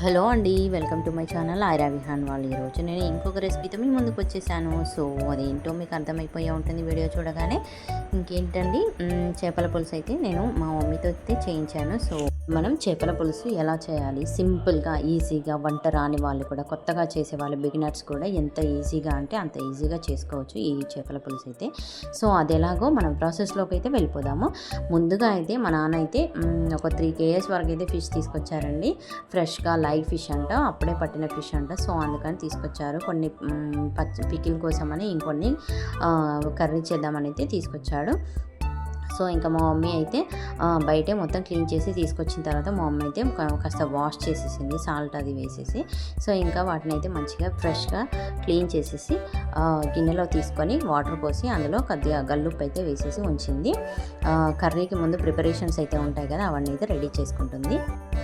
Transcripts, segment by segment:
Hello అండి welcome to my channel. Aira Vihaan వాళ్ళు ఈరోజు నేను ఇంకొక రెసిపీతో మీ ముందుకు వచ్చేసాను. సో అదేంటో మీకు అర్థమైపోయే ఉంటుంది వీడియో చూడగానే. ఇంకేంటండి చేపల పులుసు అయితే నేను మా మమ్మీతో అయితే చేయించాను. సో మనం చేపల పులుసు ఎలా చేయాలి? సింపుల్గా ఈజీగా వంట రాని వాళ్ళు కూడా కొత్తగా చేసే వాళ్ళు బిగినర్స్ కూడా ఎంత ఈజీగా అంటే అంత ఈజీగా చేసుకోవచ్చు ఈ చేపల పులుసు అయితే. సో అది ఎలాగో మనం ప్రాసెస్లోకి అయితే వెళ్ళిపోదాము. ముందుగా అయితే మా నాన్న అయితే ఒక త్రీ కేఎస్ వరకు అయితే ఫిష్ తీసుకొచ్చారండి. ఫ్రెష్గా లైవ్ ఫిష్ అంట అప్పుడే పట్టిన ఫిష్ అంట. సో అందుకని తీసుకొచ్చారు. కొన్ని పచ్చి పికిల్ కోసమని ఇంకొన్ని కర్రీ చేద్దామని అయితే తీసుకొచ్చాడు. సో ఇంకా మా మమ్మీ అయితే బయటే మొత్తం క్లీన్ చేసి తీసుకొచ్చిన తర్వాత మా మమ్మీ అయితే కాస్త వాష్ చేసేసింది సాల్ట్ అది వేసేసి. సో ఇంకా వాటిని అయితే మంచిగా ఫ్రెష్గా క్లీన్ చేసేసి గిన్నెలో తీసుకొని వాటర్ పోసి అందులో కొద్దిగా గల్లుప్పు అయితే వేసేసి ఉంచింది. కర్రీకి ముందు ప్రిపరేషన్స్ అయితే ఉంటాయి కదా అవన్నీ అయితే రెడీ చేసుకుంటుంది.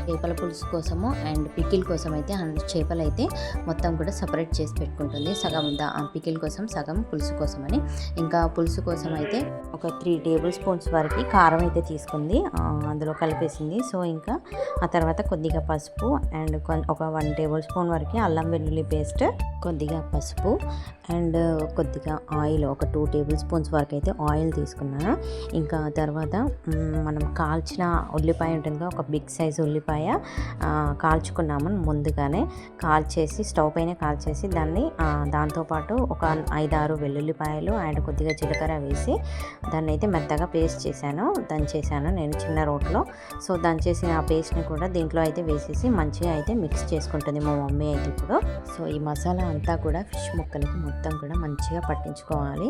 చేపల పులుసు కోసము అండ్ పికిల్ కోసం అయితే చేపలు అయితే మొత్తం కూడా సపరేట్ చేసి పెట్టుకుంటుంది. సగం దా పికిల్ కోసం సగం పులుసు కోసం అని ఇంకా పులుసు కోసం అయితే ఒక త్రీ టేబుల్ స్పూన్స్ వరకు కారం అయితే తీసుకుంది. అందులో కలిపేసింది. సో ఇంకా ఆ తర్వాత కొద్దిగా పసుపు అండ్ ఒక వన్ టేబుల్ స్పూన్ వరకు అల్లం వెల్లుల్లి పేస్ట్ కొద్దిగా పసుపు అండ్ కొద్దిగా ఆయిల్ ఒక టూ టేబుల్ స్పూన్స్ వరకు అయితే ఆయిల్ తీసుకున్నాను. ఇంకా తర్వాత మనం కాల్చిన ఉల్లిపాయ ఉంటుంది కదా, ఒక బిగ్ సైజ్ ఉల్లిపాయ కాల్చుకున్నాము ముందుగానే. కాల్చేసి స్టవ్ పైన కాల్చేసి దాన్ని దాంతోపాటు ఒక ఐదారు వెల్లుల్లిపాయలు అండ్ కొద్దిగా జీలకర్ర వేసి దాన్ని అయితే మెత్తగా పేస్ట్ చేశాను దంచేసాను నేను చిన్న రోట్లో. సో దంచేసిన ఆ పేస్ట్ని కూడా దీంట్లో అయితే వేసేసి మంచిగా అయితే మిక్స్ చేసుకుంటుంది మా మమ్మీ అయితే ఇప్పుడు. సో ఈ మసాలా అంతా కూడా ఫిష్ ముక్కలకి మొత్తం కూడా మంచిగా పట్టించుకోవాలి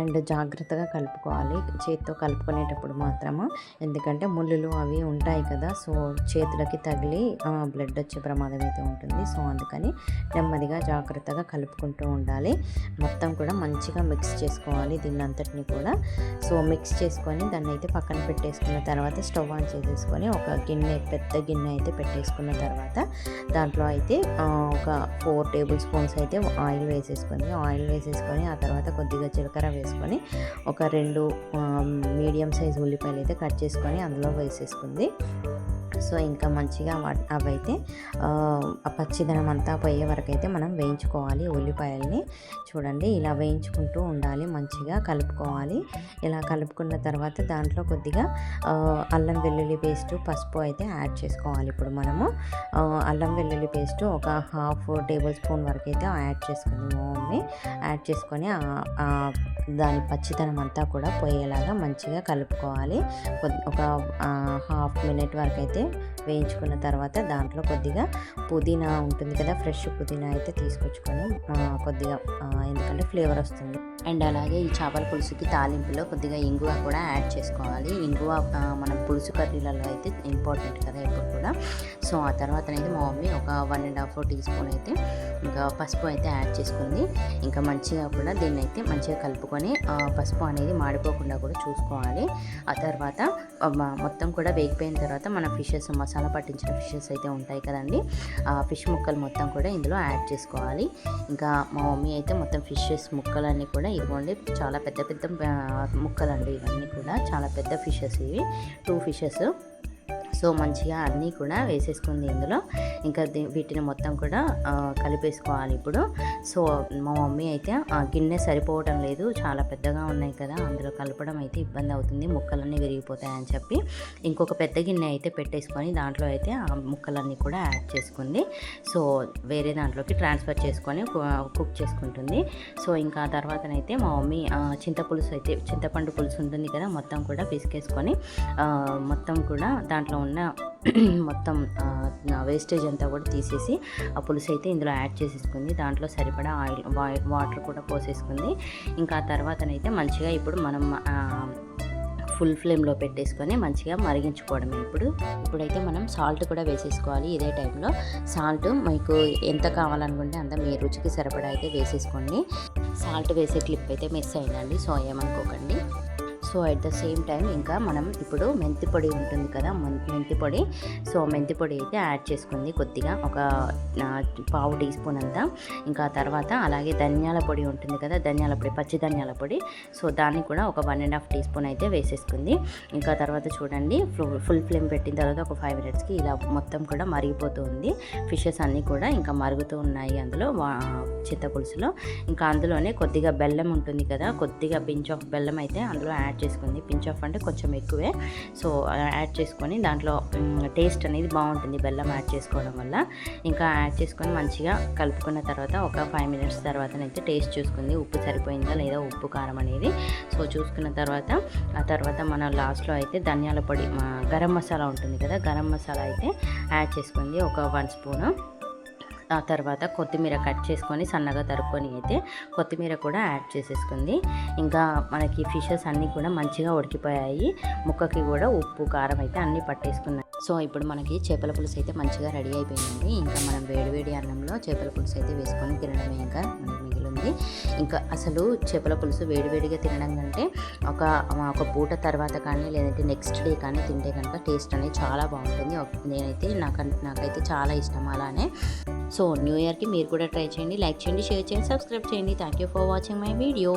అండ్ జాగ్రత్తగా కలుపుకోవాలి. చేతితో కలుపుకునేటప్పుడు మాత్రము. ఎందుకంటే ముళ్ళులు అవి ఉంటాయి కదా సో చేతులకి తగిలి బ్లడ్ వచ్చే ప్రమాదం అయితే ఉంటుంది. సో అందుకని నెమ్మదిగా జాగ్రత్తగా కలుపుకుంటూ ఉండాలి. మొత్తం కూడా మంచిగా మిక్స్ చేసుకోవాలి దీన్ని అంతటిని కూడా. సో మిక్స్ చేసుకొని దాన్ని అయితే పక్కన పెట్టేసుకున్న తర్వాత స్టవ్ ఆన్ చేసేసుకొని ఒక గిన్నె పెద్ద గిన్నె అయితే పెట్టేసుకున్న తర్వాత దాంట్లో అయితే ఒక ఫోర్ టేబుల్ స్పూన్స్ అయితే ఆయిల్ వేసేసుకొని ఆయిల్ వేసేసుకొని ఆ తర్వాత కొద్దిగా జీలకర్ర వేసుకొని ఒక రెండు మీడియం సైజ్ ఉల్లిపాయలు అయితే కట్ చేసుకొని అందులో వేసేసుకుంది. సో ఇంకా మంచిగా అవైతే ఆ, పచ్చిదనం అంతా పోయే వరకు అయితే మనం వేయించుకోవాలి ఉల్లిపాయల్ని. చూడండి ఇలా వేయించుకుంటూ ఉండాలి మంచిగా కలుపుకోవాలి. ఇలా కలుపుకున్న తర్వాత దాంట్లో కొద్దిగా అల్లం వెల్లుల్లి పేస్ట్ పసుపు అయితే యాడ్ చేసుకోవాలి ఇప్పుడు మనము. అల్లం వెల్లుల్లి పేస్ట్ ఒక హాఫ్ టేబుల్ స్పూన్ వరకు అయితే యాడ్ చేసుకుంది మా మమ్మీ యాడ్ చేసుకొని దాని పచ్చిదనం అంతా కూడా పోయేలాగా మంచిగా కలుపుకోవాలి. ఒక హాఫ్ మినిట్ వరకు అయితే వేయించుకున్న తర్వాత దాంట్లో కొద్దిగా పుదీనా ఉంటుంది కదా ఫ్రెష్ పుదీనా అయితే తీసుకొచ్చుకొని కొద్దిగా ఎందుకంటే ఫ్లేవర్ వస్తుంది. అండ్ అలాగే ఈ చేపల పులుసుకి తాలింపులో కొద్దిగా ఇంగువ కూడా యాడ్ చేసుకోవాలి. ఇంగువ మనం పులుసు కర్రీలలో అయితే ఇంపార్టెంట్ కదా ఎప్పుడు కూడా. సో ఆ తర్వాత అయితే మా మమ్మీ ఒక one and half teaspoon అయితే ఇంకా పసుపు అయితే యాడ్ చేసుకుంది. ఇంకా మంచిగా కూడా దీన్ని అయితే మంచిగా కలుపుకొని పసుపు అనేది మాడిపోకుండా కూడా చూసుకోవాలి. ఆ తర్వాత మొత్తం కూడా వేగిపోయిన తర్వాత మన ఫిషెస్ మసాలా పట్టించిన ఫిషెస్ అయితే ఉంటాయి కదండి. ఆ ఫిష్ ముక్కలు మొత్తం కూడా ఇందులో యాడ్ చేసుకోవాలి. ఇంకా మా మమ్మీ అయితే మొత్తం ఫిషెస్ ముక్కలన్నీ కూడా ఇదిగోండి చాలా పెద్ద పెద్ద ముక్కలండి ఇవన్నీ కూడా. చాలా పెద్ద ఫిషెస్ ఇవి. Two fishes. సో మంచిగా అన్నీ కూడా వేసేసుకుంది ఇందులో. ఇంకా వీటిని మొత్తం కూడా కలిపేసుకోవాలి ఇప్పుడు. సో మా మమ్మీ అయితే ఆ గిన్నె సరిపోవటం లేదు. చాలా పెద్దగా ఉన్నాయి కదా అందులో కలపడం అయితే ఇబ్బంది అవుతుంది. ముక్కలన్నీ విరిగిపోతాయని చెప్పి ఇంకొక పెద్ద గిన్నె అయితే పెట్టేసుకొని దాంట్లో అయితే ఆ ముక్కలన్నీ కూడా యాడ్ చేసుకుంది. సో వేరే దాంట్లోకి ట్రాన్స్ఫర్ చేసుకొని కుక్ చేసుకుంటుంది. సో ఇంకా తర్వాతనైతే మా మమ్మీ చింతపులుసు అయితే చింతపండు పులుసు ఉంటుంది కదా మొత్తం కూడా పిసికేసుకొని మొత్తం కూడా దాంట్లో ఉన్న మొత్తం వేస్టేజ్ అంతా కూడా తీసేసి ఆ పులుసు అయితే ఇందులో యాడ్ చేసేసుకుంది. దాంట్లో సరిపడా ఆయిల్ వాటర్ కూడా పోసేసుకుంది. ఇంకా ఆ తర్వాతనైతే మంచిగా ఇప్పుడు మనం ఫుల్ ఫ్లేమ్లో పెట్టేసుకొని మంచిగా మరిగించుకోవడమే ఇప్పుడు. ఇప్పుడైతే మనం సాల్ట్ కూడా వేసేసుకోవాలి ఇదే టైంలో సాల్ట్ మీకు ఎంత కావాలనుకుంటే అంత మీ రుచికి సరిపడా అయితే వేసేసుకోండి. సాల్ట్ వేసే క్లిప్ అయితే మిస్ అయిందండి సో ఏమనుకోకండి so at the same time ఇంకా మనం ఇప్పుడు మెంతి పొడి ఉంటుంది కదా మెంతి పొడి. సో మెంతి పొడి అయితే యాడ్ చేసుకుంది కొద్దిగా ఒక పావు టీ స్పూన్ అంతా. ఇంకా తర్వాత అలాగే ధనియాల పొడి ఉంటుంది కదా ధనియాల పొడి పచ్చి ధనియాల పొడి. సో దాన్ని కూడా ఒక one and half teaspoon అయితే వేసేసుకుంది. ఇంకా తర్వాత చూడండి ఫుల్ ఫుల్ ఫ్లేమ్ పెట్టిన తర్వాత ఒక ఫైవ్ మినిట్స్కి ఇలా మొత్తం కూడా మరిగిపోతూ ఉంది. ఫిషెస్ అన్నీ కూడా ఇంకా మరుగుతూ ఉన్నాయి అందులో వా- చింతపులుసులో ఇంకా అందులోనే కొద్దిగా బెల్లం ఉంటుంది కదా కొద్దిగా పించ్ ఆఫ్ బెల్లం అయితే అందులో యాడ్ చేసుకుంది. పించ్ ఆఫ్ అంటే కొంచెం ఎక్కువే. సో యాడ్ చేసుకొని దాంట్లో టేస్ట్ అనేది బాగుంటుంది. బెల్లం యాడ్ చేసుకోవడం వల్ల. ఇంకా యాడ్ చేసుకొని మంచిగా కలుపుకున్న తర్వాత ఒక ఫైవ్ మినిట్స్ తర్వాతనైతే టేస్ట్ చూసుకుంది. ఉప్పు సరిపోయిందా లేదా? ఉప్పు కారం అనేది. సో చూసుకున్న తర్వాత ఆ తర్వాత మన లాస్ట్లో అయితే ధనియాల పొడి గరం మసాలా ఉంటుంది కదా? గరం మసాలా అయితే యాడ్ చేసుకుంది. ఒక వన్ స్పూను. ఆ తర్వాత కొత్తిమీర కట్ చేసుకొని సన్నగా తరుక్కొని అయితే కొత్తిమీర కూడా యాడ్ చేసేసుకుంది. ఇంకా మనకి ఫిషెస్ అన్నీ కూడా మంచిగా ఉడికిపోయాయి. ముక్కకి కూడా ఉప్పు కారం అయితే అన్నీ పట్టేసుకున్నాయి. సో ఇప్పుడు మనకి చేపల పులుసు అయితే మంచిగా రెడీ అయిపోయింది ఇంకా మనం వేడివేడి అన్నంలో చేపల పులుసు అయితే వేసుకొని తినడమే ఇంకా మిగిలింది. ఇంకా అసలు చేపల పులుసు వేడివేడిగా తినడం కంటే ఒక ఒక పూట తర్వాత కానీ లేదంటే నెక్స్ట్ డే కానీ తింటే కనుక టేస్ట్ అనేది చాలా బాగుంటుంది. నేనైతే నాకు నాకైతే చాలా ఇష్టం అలానే. సో న్యూ ఇయర్కి మీరు కూడా ట్రై చేయండి లైక్ చేయండి షేర్ చేయండి సబ్స్క్రైబ్ చేయండి. Thank you for watching my video